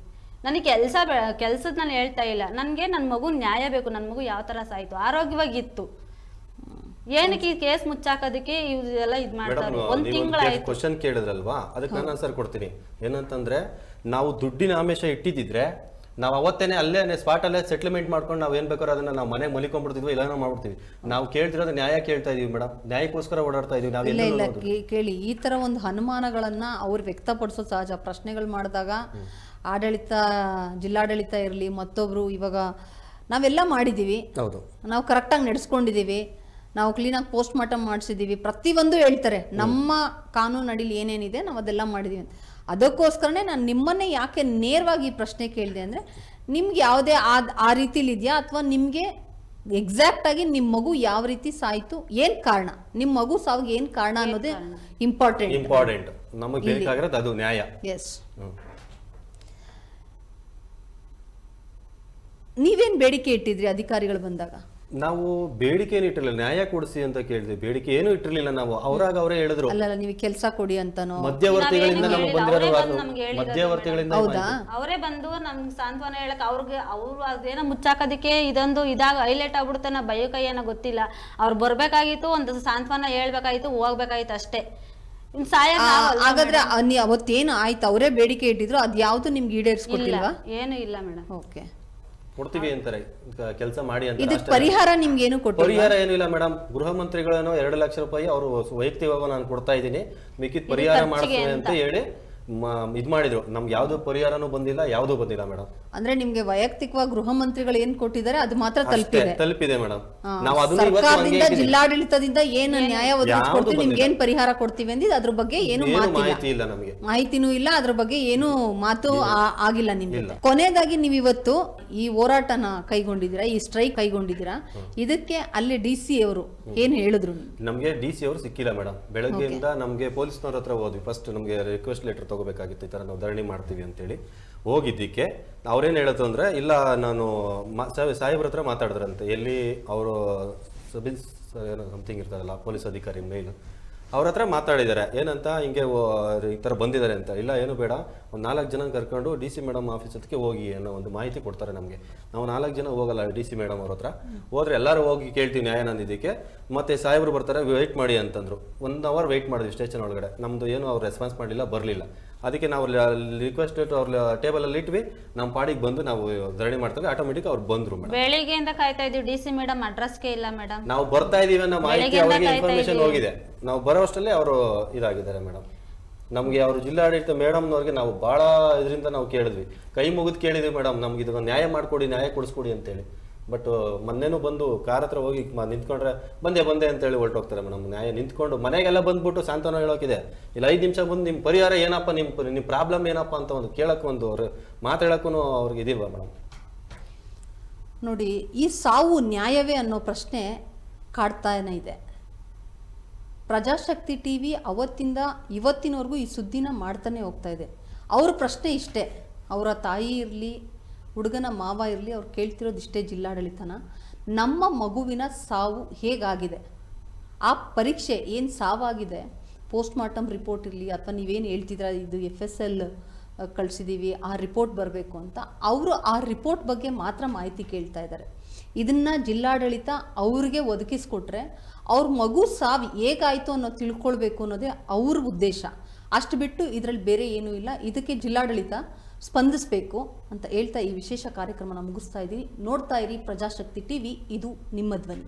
[SPEAKER 2] ನನಗೆ ಕೆಲಸ ಕೆಲಸದ ನಾನು ಹೇಳ್ತಾ ಇಲ್ಲ. ನನಗೆ ನನ್ನ ಮಗು ನ್ಯಾಯ ಬೇಕು. ನನ್ನ ಮಗು ಯಾವ ಥರ ಸಾಯಿತು? ಆರೋಗ್ಯವಾಗಿತ್ತು. ಏನಕ್ಕೆ ಈ ಕೇಸ್ ಮುಚ್ಚಾಕೋದಕ್ಕೆ ಇವೆಲ್ಲ ಇದು ಮಾಡ್ತಾರೆ? ಒಂದು ತಿಂಗಳಾಯ್ತು.
[SPEAKER 3] ಕ್ವಶನ್ ಕೇಳಿದ್ರಲ್ವಾ? ಅದಕ್ಕೆ ನಾನು ಆನ್ಸರ್ ಕೊಡ್ತೀನಿ. ಏನಂತಂದ್ರೆ ನಾವು ದುಡ್ಡಿನ ಆಮೇಶ ಇಟ್ಟಿದ್ದಿದ್ರೆ ನಾವು ಅವತ್ತೇನೆ ಅಲ್ಲೇ ಸ್ಪಾಟ್ ಅಲ್ಲೇ ಸೆಟ್ಲ್ಮೆಂಟ್ ಮಾಡ್ಕೊಂಡು ನಾವು ಏನ್ ಬೇಕಾದ್ರೂ ಅದನ್ನ ನಾವು ಮನೆಗೆ ಮಲಿಕೊಂಡ್ಬಿಡ್ತಿದ್ವಿ ಇಲ್ಲ ಮಾಡ್ಬಿಡ್ತೀವಿ. ನಾವು ಕೇಳ್ತಿರೋದು ನ್ಯಾಯ ಕೇಳ್ತಾ ಇದೀವಿ ಮೇಡಮ್. ನ್ಯಾಯಕ್ಕೋಸ್ಕರ ಓಡಾಡ್ತಾ ಇದೀವಿ. ನಾವು
[SPEAKER 1] ಇಲ್ಲ ಕೇಳಿ ಈ ತರ ಒಂದು ಅನುಮಾನಗಳನ್ನ ಅವ್ರು ವ್ಯಕ್ತಪಡಿಸೋ ಸಹಜ. ಪ್ರಶ್ನೆಗಳು ಮಾಡಿದಾಗ ಆಡಳಿತ ಜಿಲ್ಲಾಡಳಿತ ಇರಲಿ ಮತ್ತೊಬ್ರು ಇವಾಗ ನಾವೆಲ್ಲ ಮಾಡಿದೀವಿ.
[SPEAKER 3] ಹೌದು.
[SPEAKER 1] ನಾವು ಕರೆಕ್ಟಾಗಿ ನಡೆಸ್ಕೊಂಡಿದ್ದೀವಿ ನಾವು ಕ್ಲೀನಾಗಿ ಪೋಸ್ಟ್ ಮಾರ್ಟಮ್ ಮಾಡಿಸಿದ್ದೀವಿ ಪ್ರತಿಯೊಂದು ಹೇಳ್ತಾರೆ ನಮ್ಮ ಕಾನೂನು ಅಡಿಲಿ ಏನೇನಿದೆ ನಾವು ಅದೆಲ್ಲ ಮಾಡಿದ್ದೀವಿ ಅಂತ. ಅದಕ್ಕೋಸ್ಕರನೇ ನಾನು ನಿಮ್ಮನ್ನೇ ಯಾಕೆ ನೇರವಾಗಿ ಈ ಪ್ರಶ್ನೆ ಕೇಳಿದೆ ಅಂದರೆ ನಿಮ್ಗೆ ಯಾವುದೇ ಆ ಆ ರೀತಿಲಿ ಇದೆಯಾ? ಅಥವಾ ನಿಮಗೆ ಎಕ್ಸಾಕ್ಟ್ ಆಗಿ ನಿಮ್ಮ ಮಗು ಯಾವ ರೀತಿ ಸಾಯ್ತು? ಏನು ಕಾರಣ? ನಿಮ್ಮ ಮಗು ಸಾವಿಗೆ ಏನು ಕಾರಣ ಅನ್ನೋದೇ ಇಂಪಾರ್ಟೆಂಟ್
[SPEAKER 3] ಇಂಪಾರ್ಟೆಂಟ್ ನಮಗೆ ಬೇಕಾಗಿರೋದು ಅದು ನ್ಯಾಯ.
[SPEAKER 1] ಎಸ್ ನೀವೇನು ಬೇಡಿಕೆ ಇಟ್ಟಿದ್ರಿ ಅಧಿಕಾರಿಗಳು ಬಂದಾಗ?
[SPEAKER 3] ನಾವು ಬೇಡಿಕೆ ಏನು ಇಟ್ಟಿರಲಿಲ್ಲ ನ್ಯಾಯ ಕೊಡಿಸಿ ಅಂತ ಕೇಳಿದ್ವಿ. ಬೇಡಿಕೆ ಏನು ಇಟ್ಟಿರಲಿಲ್ಲ ನಾವು. ಅವರಾಗ ಅವರೇ ಹೇಳಿದ್ರು.
[SPEAKER 1] ಅಲ್ಲಲ್ಲ ನೀವು ಕೆಲಸ ಕೊಡಿ ಅಂತನೋ?
[SPEAKER 3] ಮಧ್ಯವರ್ತಿಗಳಿಂದ ನಮಗೆ
[SPEAKER 2] ಹೇಳಿಲ್ಲ,
[SPEAKER 3] ಬಂದಿರೋ
[SPEAKER 2] ಅವರೇ ಬಂದು ನಮ್ಗೆ
[SPEAKER 3] ಮಧ್ಯವರ್ತಿಗಳಿಂದ
[SPEAKER 1] ಹೌದಾ?
[SPEAKER 2] ಅವರೇ ಬಂದು ನಮ್ಗೆ ಸಾಂತ್ವನ ಹೇಳಕ್ ಅವ್ರಿಗೆ ಅವ್ರು ಅದೇನೋ ಮುಚ್ಚಾಕೋದಕ್ಕೆ ಇದೊಂದು ಇದಾಗ ಹೈಲೈಟ್ ಆಗ್ಬಿಡುತ್ತೆ ನಾ ಬಯೋಕ ಏನೋ ಗೊತ್ತಿಲ್ಲ. ಅವ್ರು ಬರ್ಬೇಕಾಗಿತ್ತು ಒಂದು ಸಾಂತ್ವನ ಹೇಳ್ಬೇಕಾಗಿತ್ತು ಹೋಗ್ಬೇಕಾಗಿತ್ತು ಅಷ್ಟೇ.
[SPEAKER 1] ಹಾಗಾದ್ರೆ ಅವತ್ತೇನು ಆಯ್ತು? ಅವರೇ ಬೇಡಿಕೆ ಇಟ್ಟಿದ್ರು ಅದ್ ಯಾವ್ದು ನಿಮ್ಗೆ ಈಡೇರಿಸ್ಕೊಟ್ಟಿಲ್ವಾ?
[SPEAKER 2] ಏನು ಇಲ್ಲ ಮೇಡಮ್.
[SPEAKER 1] ಓಕೆ.
[SPEAKER 3] ಕೊಡ್ತೀವಿ ಅಂತಾರೆ. ಕೆಲಸ ಮಾಡಿ ಅಂತ
[SPEAKER 1] ಇದಕ್ಕೆ ಪರಿಹಾರ ಏನು ಕೊಟ್ಟು
[SPEAKER 3] ಪರಿಹಾರ ಏನು ಇಲ್ಲ ಮೇಡಮ್. ಗೃಹ ಮಂತ್ರಿಗಳನ್ನು ಎರಡು ಲಕ್ಷ ರೂಪಾಯಿ ಅವರು ವೈಯಕ್ತಿಕವಾಗಿ ನಾನು ಕೊಡ್ತಾ ಇದ್ದೀನಿ. ಮಿಕ್ಕಿದ ಪರಿಹಾರ ಮಾಡ್ತೀನಿ ಅಂತ. ಹೇಳಿ ಇದ್ ಮಾಡಿದ್ರು. ನಮ್ಗೆ ಯಾವ್ದು ಪರಿಹಾರನೂ ಬಂದಿಲ್ಲ ಯಾವ್ದು ಬಂದಿಲ್ಲ ಮೇಡಮ್
[SPEAKER 1] ಅಂದ್ರೆ ನಿಮ್ಗೆ ವೈಯಕ್ತಿಕವಾಗಿ ಗೃಹ ಮಂತ್ರಿಗಳು ಏನ್ ಕೊಟ್ಟಿದ್ದಾರೆ ಅದು ಮಾತ್ರ ತಲುಪಿದೆ.
[SPEAKER 3] ತಲುಪಿದೆ ಮೇಡಮ್ ನಾವು ಅದನ್ನ ಇವತ್ತು
[SPEAKER 1] ಸರ್ಕಾರದಿಂದ. ಜಿಲ್ಲಾಡಳಿತದಿಂದ ಏನ್ ನ್ಯಾಯ ಒದಗಿಸ್ಕೊಡ್ತೀವಿ ನಿಮ್ಗೆ ಏನ್ ಪರಿಹಾರ ಕೊಡ್ತೀವಿ ಅಂದಿದ್ದು ಅದ್ರ ಬಗ್ಗೆ ಏನು
[SPEAKER 3] ಏನು
[SPEAKER 1] ಮಾತಿಲ್ಲ.
[SPEAKER 3] ಮಾಹಿತಿ ಇಲ್ಲ ನಮಗೆ.
[SPEAKER 1] ಮಾಹಿತಿನೂ ಇಲ್ಲ ಅದ್ರ ಬಗ್ಗೆ ಏನು ಮಾತು ಆ- ಆಗಿಲ್ಲ ನಿಮ್ಗೆ. ಕೊನೆಯದಾಗಿ ನೀವು ಇವತ್ತು ಈ ಹೋರಾಟನ ಕೈಗೊಂಡಿದ್ದೀರಾ ಈ ಸ್ಟ್ರೈಕ್ ಕೈಗೊಂಡಿದ್ದೀರಾ? ಇದಕ್ಕೆ ಅಲ್ಲಿ ಡಿ ಸಿ ಅವರು ಏನ್ ಹೇಳಿದ್ರು ನಿಮ್ಗೆ?
[SPEAKER 3] ನಮಗೆ ಡಿ ಸಿ ಅವರು ಸಿಕ್ಕಿಲ್ಲ ಮೇಡಮ್ ಬೆಳಗ್ಗೆಯಿಂದ ನಮಗೆ ಪೊಲೀಸ್ನವ್ರ ಹತ್ರ ಹೋದ್ವಿ. ಫಸ್ಟ್ ನಮಗೆ ರಿಕ್ವೆಸ್ಟ್ ಲೆಟರ್ ತಗೋಬೇಕಾಗಿತ್ತು, ಈ ಥರ ನಾವು ಧರಣಿ ಮಾಡ್ತೀವಿ ಅಂತೇಳಿ ಹೋಗಿದ್ದಕ್ಕೆ. ಅವ್ರೇನು ಹೇಳೋದು ಅಂದರೆ, ಇಲ್ಲ, ನಾನು ಮಾ ಸಾಹೇಬ್- ಸಾಹೇಬ್ರ ಹತ್ರ ಮಾತಾಡಿದ್ರಂತೆ. ಎಲ್ಲಿ ಅವರು, ಸಬ್ ಸಮಥಿಂಗ್ ಇರ್ತಾರಲ್ಲ ಪೊಲೀಸ್ ಅಧಿಕಾರಿ ಮೇಲ್ ಅವ್ರ ಹತ್ರ ಮಾತಾಡಿದ್ದಾರೆ. ಏನಂತ ಹಿಂಗೆ ಈ ಥರ ಬಂದಿದ್ದಾರೆ ಅಂತ. ಇಲ್ಲ, ಏನು ಬೇಡ. ಒಂದು ನಾಲ್ಕು ಜನ ಕರ್ಕೊಂಡು ಡಿ ಸಿ ಮೇಡಮ್ ಆಫೀಸ್ ಹತ್ರಕ್ಕೆ ಹೋಗಿ ಅನ್ನೋ ಒಂದು ಮಾಹಿತಿ ಕೊಡ್ತಾರೆ ನಮಗೆ. ನಾವು ನಾಲ್ಕು ಜನ ಹೋಗಲ್ಲ ಡಿ ಸಿ ಮೇಡಮ್ ಅವ್ರ ಹತ್ರ. ಹೋದ್ರೆ ಎಲ್ಲರೂ ಹೋಗಿ ಕೇಳ್ತೀವಿ ನ್ಯಾಯ ನಂದಿದ್ದಕ್ಕೆ. ಮತ್ತೆ ಸಾಹೇಬ್ರು ಬರ್ತಾರೆ ವೆಯ್ಟ್ ಮಾಡಿ ಅಂತಂದ್ರು. ಒಂದು ಅವರ್ ವೆಯ್ಟ್ ಮಾಡಿದ್ವಿ ಸ್ಟೇಷನ್ ಒಳಗಡೆ. ನಮ್ಮದು ಏನು ಅವ್ರು ರೆಸ್ಪಾನ್ಸ್ ಮಾಡಲಿಲ್ಲ, ಬರಲಿಲ್ಲ. ಅದಕ್ಕೆ ನಾವು ರಿಕ್ವೆಸ್ಟ್ ಅವ್ರ ಟೇಬಲಲ್ಲಿ ಇಟ್ವಿ. ನಮ್ಮ ಪಾಡಿಗೆ ಬಂದು ನಾವು ಧರಣಿ ಮಾಡ್ತೀವಿ. ಆಟೋಮೆಟಿಕ್ ಅವ್ರು ಬಂದ್ರು ಮೇಡಮ್
[SPEAKER 2] ಬೆಳಿಗ್ಗೆಯಿಂದ ಕಾಯ್ತಾ ಇದ್ದೀವಿ. ಡಿ ಸಿ ಮೇಡಮ್ ಅಡ್ರೆಸ್ಗೆ ಇಲ್ಲ ಮೇಡಮ್
[SPEAKER 3] ನಾವು ಬರ್ತಾ ಇದೀವಿ ಅನ್ನೋ ಮಾಹಿತಿ ಅವರಿಗೆ ಇನ್ಫಾರ್ಮೇಶನ್ ಹೋಗಿದೆ. ನಾವು ಬರೋ ಅಷ್ಟರಲ್ಲಿ ಅವರು ಇದಾಗಿದ್ದಾರೆ ಮೇಡಮ್ ನಮಗೆ ಅವರು ಜಿಲ್ಲಾಡಳಿತ ಮೇಡಮ್ನವ್ರಿಗೆ ನಾವು ಭಾಳ ಇದರಿಂದ ನಾವು ಕೇಳಿದ್ವಿ. ಕೈ ಮುಗಿದು ಕೇಳಿದ್ವಿ ಮೇಡಮ್ ನಮ್ಗೆ ಇದು ನ್ಯಾಯ ಮಾಡಿಕೊಡಿ ನ್ಯಾಯ ಕೊಡಿಸ್ಕೊಡಿ ಅಂತೇಳಿ. ಬಟ್ ಮೊನ್ನೆನೂ ಬಂದು ಕಾರ್ ಹತ್ರ ಹೋಗಿ ನಿಂತ್ಕೊಂಡ್ರೆ, ಬಂದೆ ಬಂದೆ ಅಂತೇಳಿ ಹೊರಟೋಗ್ತಾರೆ ಮೇಡಮ್. ನ್ಯಾಯ ನಿಂತ್ಕೊಂಡು ಮನೆಗೆಲ್ಲ ಬಂದ್ಬಿಟ್ಟು ಸಾಂತ್ವನ ಹೇಳೋಕಿದೆ. ಇಲ್ಲ ಐದು ನಿಮಿಷ ಬಂದು ನಿಮ್ಮ ಪರಿಹಾರ ಏನಪ್ಪ ನಿಮ್ಮ ನಿಮ್ಮ ಪ್ರಾಬ್ಲಮ್ ಏನಪ್ಪ ಅಂತ ಒಂದು ಕೇಳಕ್ಕೆ ಒಂದು ಅವ್ರು ಮಾತಾಡೋಕ್ಕೂ ಅವ್ರಿಗೆ ಇದಿಲ್ವಾ ಮೇಡಮ್?
[SPEAKER 1] ನೋಡಿ, ಈ ಸಾವು ನ್ಯಾಯವೇ ಅನ್ನೋ ಪ್ರಶ್ನೆ ಕಾಡ್ತಾನೇ ಇದೆ. ಪ್ರಜಾಶಕ್ತಿ ಟಿ ವಿ ಅವತ್ತಿಂದ ಇವತ್ತಿನವರೆಗೂ ಈ ಸುದ್ದಿನ ಮಾಡ್ತಾನೆ ಹೋಗ್ತಾ ಇದೆ. ಅವ್ರ ಪ್ರಶ್ನೆ ಇಷ್ಟೇ. ಅವರ ತಾಯಿ ಇರಲಿ ಹುಡುಗನ ಮಾವ ಇರಲಿ, ಅವ್ರು ಕೇಳ್ತಿರೋದು ಇಷ್ಟೇ ಜಿಲ್ಲಾಡಳಿತನ. ನಮ್ಮ ಮಗುವಿನ ಸಾವು ಹೇಗಾಗಿದೆ? ಆ ಪರೀಕ್ಷೆ ಏನು ಸಾವಾಗಿದೆ? ಪೋಸ್ಟ್ ಮಾರ್ಟಮ್ ರಿಪೋರ್ಟ್ ಇರಲಿ ಅಥವಾ ನೀವೇನು ಹೇಳ್ತಿದ್ರ ಇದು ಎಫ್ ಎಸ್ ಎಲ್ ಕಳಿಸಿದ್ದೀವಿ ಆ ರಿಪೋರ್ಟ್ ಬರಬೇಕು ಅಂತ ಅವರು ಆ ರಿಪೋರ್ಟ್ ಬಗ್ಗೆ ಮಾತ್ರ ಮಾಹಿತಿ ಕೇಳ್ತಾ ಇದ್ದಾರೆ. ಇದನ್ನು ಜಿಲ್ಲಾಡಳಿತ ಅವ್ರಿಗೆ ಒದಗಿಸ್ಕೊಟ್ರೆ ಅವ್ರ ಮಗು ಸಾವು ಹೇಗಾಯಿತು ಅನ್ನೋ ತಿಳ್ಕೊಳ್ಬೇಕು ಅನ್ನೋದೇ ಅವ್ರ ಉದ್ದೇಶ. ಅಷ್ಟು ಬಿಟ್ಟು ಇದರಲ್ಲಿ ಬೇರೆ ಏನೂ ಇಲ್ಲ. ಇದಕ್ಕೆ ಜಿಲ್ಲಾಡಳಿತ ಸ್ಪಂದಿಸಬೇಕು ಅಂತ ಹೇಳ್ತಾ ಈ ವಿಶೇಷ ಕಾರ್ಯಕ್ರಮನ ಮುಗಿಸ್ತಾ ಇದ್ದೀನಿ. ನೋಡ್ತಾ ಇರಿ ಪ್ರಜಾಶಕ್ತಿ ಟಿವಿ, ಇದು ನಿಮ್ಮ ಧ್ವನಿ.